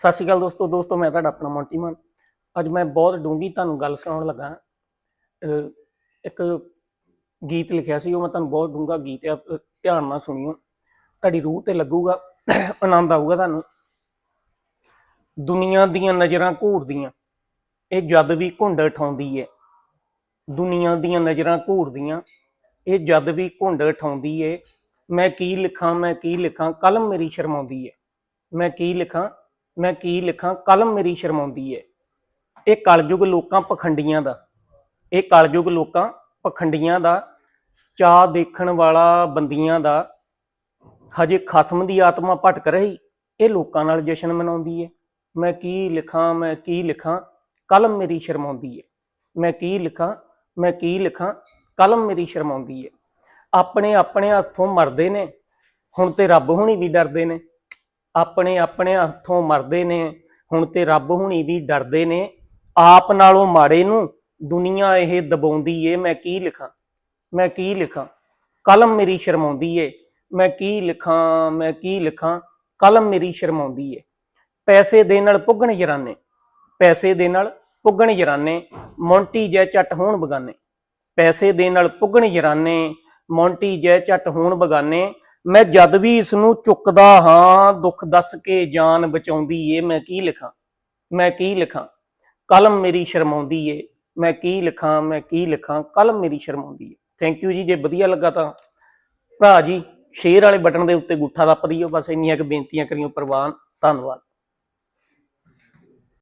ਸਤਿ ਸ਼੍ਰੀ ਅਕਾਲ ਦੋਸਤੋ ਦੋਸਤੋ, ਮੈਂ ਤੁਹਾਡਾ ਆਪਣਾ ਮੌਂਟੀ ਮਾਨ। ਅੱਜ ਮੈਂ ਬਹੁਤ ਡੂੰਗੀ ਤੁਹਾਨੂੰ ਗੱਲ ਸੁਣਾਉਣ ਲੱਗਾ ਇੱਕ ਗੀਤ ਲਿਖਿਆ ਸੀ, ਉਹ ਮੈਂ ਤੁਹਾਨੂੰ ਬਹੁਤ ਡੂੰਗਾ ਗੀਤ ਆ ਧਿਆਨ ਨਾਲ ਸੁਣਿਓ। ਤੁਹਾਡੀ ਰੂਹ ਤੇ ਲੱਗੂਗਾ, ਆਨੰਦ ਆਊਗਾ ਤੁਹਾਨੂੰ। ਦੁਨੀਆ ਦੀਆਂ ਨਜ਼ਰਾਂ ਘੂਰਦੀਆਂ, ਇਹ ਜਦ ਵੀ ਘੁੰਡ ਠਾਉਂਦੀ ਏ। ਦੁਨੀਆ ਦੀਆਂ ਨਜ਼ਰਾਂ ਘੂਰਦੀਆਂ, ਇਹ ਜਦ ਵੀ ਘੁੰਡ ਠਾਉਂਦੀ ਏ। ਮੈਂ ਕੀ ਲਿਖਾਂ, ਮੈਂ ਕੀ ਲਿਖਾਂ, ਕਲਮ ਮੇਰੀ ਸ਼ਰਮਾਉਂਦੀ ਏ। ਮੈਂ ਕੀ ਲਿਖਾਂ ਮੈਂ ਕੀ ਲਿਖਾਂ? ਕਲਮ ਮੇਰੀ ਸ਼ਰਮਾਉਂਦੀ ਏ। ਇਹ ਕਲਯੁਗ ਲੋਕਾਂ ਪਖੰਡੀਆਂ ਦਾ। ਇਹ ਕਲਯੁਗ ਲੋਕਾਂ ਪਖੰਡੀਆਂ ਦਾ। ਚਾਹ ਦੇਖਣ ਵਾਲਾ ਬੰਦੀਆਂ ਦਾ। ਹਜੇ ਖਸਮ ਦੀ ਆਤਮਾ ਭਟਕ ਰਹੀ। ਇਹ ਲੋਕਾਂ ਨਾਲ ਜਸ਼ਨ ਮਨਾਉਂਦੀ ਏ। ਮੈਂ ਕੀ ਲਿਖਾਂ? ਮੈਂ ਕੀ ਲਿਖਾਂ? ਕਲਮ ਮੇਰੀ ਸ਼ਰਮਾਉਂਦੀ ਏ। ਮੈਂ ਕੀ ਲਿਖਾਂ? ਮੈਂ ਕੀ ਲਿਖਾਂ? ਕਲਮ ਮੇਰੀ ਸ਼ਰਮਾਉਂਦੀ ਏ। ਆਪਣੇ ਆਪਣੇ ਹੱਥੋਂ ਮਰਦੇ ਨੇ। ਹੁਣ ਤੇ ਰੱਬ ਹੁਣੀ ਵੀ ਡਰਦੇ ਨੇ। ਆਪਣੇ ਆਪਣੇ ਹੱਥੋਂ ਮਰਦੇ ਨੇ, ਹੁਣ ਤੇ ਰੱਬ ਹੁਣੀ ਵੀ ਡਰਦੇ ਨੇ। ਆਪ ਨਾਲੋਂ ਮਾੜੇ ਨੂੰ ਦੁਨੀਆ ਇਹ ਦਬਾਉਂਦੀ ਏ, ਮੈਂ ਕੀ ਲਿਖਾਂ? ਮੈਂ ਕੀ ਲਿਖਾਂ? ਕਲਮ ਮੇਰੀ ਸ਼ਰਮਾਉਂਦੀ ਏ। ਮੈਂ ਕੀ ਲਿਖਾਂ? ਮੈਂ ਕੀ ਲਿਖਾਂ? ਕਲਮ ਮੇਰੀ ਸ਼ਰਮਾਉਂਦੀ ਏ। ਪੈਸੇ ਦੇ ਨਾਲ ਪੁੱਗਣ ਜਰਾਨੇ। ਪੈਸੇ ਦੇ ਨਾਲ ਪੁੱਗਣ ਜਰਾਨੇ। ਮੌਂਟੀ ਜੈ ਚੱਟ ਹੋਣ ਬਗਾਨੇ। ਪੈਸੇ ਦੇ ਨਾਲ ਪੁੱਗਣ ਜਰਾਨੇ। ਮੌਂਟੀ ਜੈ ਚੱਟ ਹੋਣ ਬਗਾਨੇ। ਮੈਂ ਜਦ ਵੀ ਇਸ ਨੂੰ ਚੁੱਕਦਾ ਹਾਂ, ਦੁੱਖ ਦੱਸ ਕੇ ਜਾਨ ਬਚਾਉਂਦੀ ਏ, ਮੈਂ ਕੀ ਲਿਖਾਂ? ਮੈਂ ਕੀ ਲਿਖਾਂ? ਕਲਮ ਮੇਰੀ ਸ਼ਰਮਾਉਂਦੀ ਏ। ਮੈਂ ਕੀ ਲਿਖਾਂ? ਮੈਂ ਕੀ ਲਿਖਾਂ? ਕਲਮ ਮੇਰੀ ਸ਼ਰਮਾਉਂਦੀ ਏ। ਥੈਂਕ ਯੂ ਜੀ, ਜੇ ਵਧੀਆ ਲੱਗਾ ਤਾਂ। ਭਰਾ ਜੀ, ਸ਼ੇਅਰ ਵਾਲੇ ਬਟਨ ਦੇ ਉੱਤੇ ਗੁੱਠਾ ਦੱਪ ਦਿਓ। ਬਸ ਇੰਨੀਆਂ ਕੁ ਬੇਨਤੀਆਂ ਕਰੀਓ, ਪ੍ਰਵਾਨ। ਧੰਨਵਾਦ।